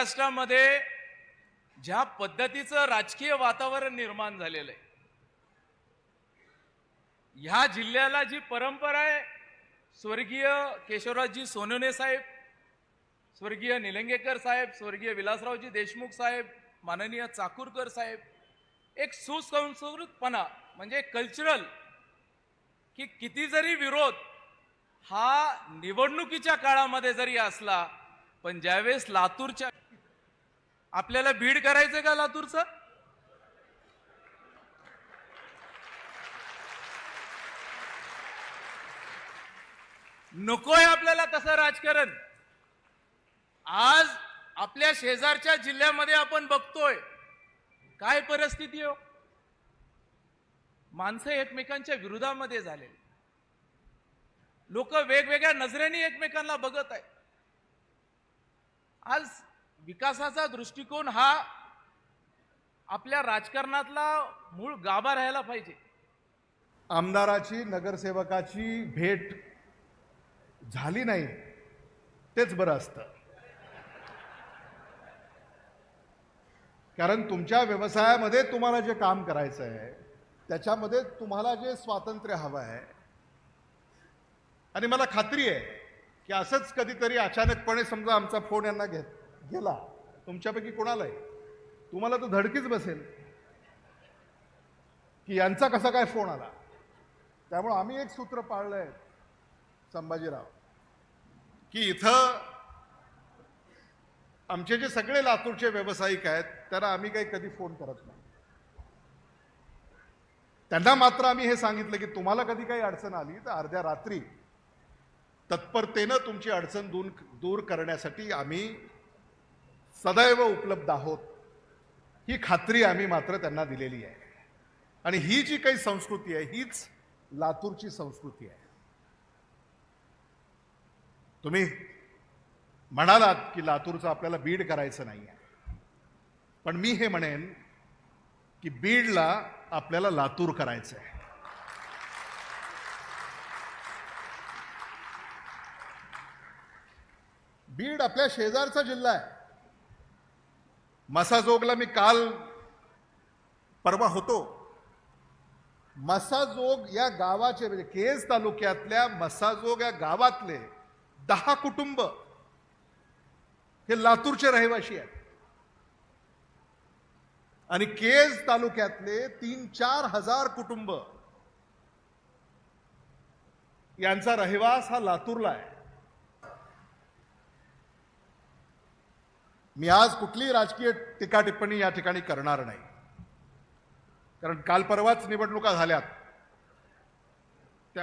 महाराष्ट्रामध्ये ज्या पद्धतीचं राजकीय वातावरण निर्माण झालेलं आहे ह्या जिल्ह्याला जी परंपरा आहे स्वर्गीय केशवराजजी सोनवणे साहेब स्वर्गीय निलंगेकर साहेब स्वर्गीय विलासरावजी देशमुख साहेब माननीय चाकूरकर साहेब एक सुसंस्कृतपणा म्हणजे कल्चरल की किती जरी विरोध हा निवडणुकीच्या काळामध्ये जरी असला पण ज्यावेळेस लातूरच्या आपल्याला बीड करायचं का लातूरचं? नकोय आपल्याला तसं राजकारण. आज आपल्या शेजारच्या जिल्ह्यामध्ये आपण बघतोय काय परिस्थिती हो? माणसं एकमेकांच्या विरोधामध्ये झालेली. लोक वेगवेगळ्या नजरेने एकमेकांना बघत आहे आज विकासाचा दृष्टिकोन हा आपल्या राजकारणातला मूळ गाभा राहायला पाहिजे. आमदाराची नगरसेवकाची भेट झाली नाही तेच बरं असतं. कारण तुमच्या व्यवसायामध्ये तुम्हाला जे काम करायचं आहे त्याच्यामध्ये तुम्हाला जे स्वातंत्र्य हवं आहे आणि मला खात्री आहे की असंच कधीतरी अचानकपणे समजा आमचा फोन यांना घेत गेला. तुमच्यापैकी कोणालाही तुम्हाला तर धडकीच बसेल. की यांचा कसा काय फोन आला? त्यामुळं आम्ही एक सूत्र पाळलंय संभाजीराव. की इथं आमचे जे सगळे लातूरचे व्यावसायिक आहेत त्यांना आम्ही काही कधी फोन करत नाही. त्यांना मात्र आम्ही हे सांगितलं की तुम्हाला कधी काही अडचण आली तर अर्ध्या रात्री तत्परतेनं तुमची अडचण दूर दूर करण्यासाठी आम्ही सदैव उपलब्ध आहोत. ही खात्री आम्ही मात्र त्यांना दिलेली आहे. आणि ही जी काही संस्कृती आहे हीच लातूरची संस्कृती आहे. तुम्ही म्हणालात की लातूरचं आपल्याला बीड करायचं नाही आहे. पण मी हे म्हणेन की बीडला आपल्याला लातूर करायचं आहे. बीड आपल्या शेजारचा जिल्हा आहे. मसाजोगला मी काल परवा होतो. मसाजोग या गावाचे म्हणजे केज तालुक्यातल्या मसाजोग या गावातले दहा कुटुंब हे लातूरचे रहिवासी आहेत. आणि केज तालुक्यातले तीन चार हजार कुटुंब यांचा रहिवास हा लातूरला आहे. मी आज कुठलीही राजकीय टीका टिप्पणी या ठिकाणी करणार नाही. कारण काल परवाच निवडणुका झाल्यात.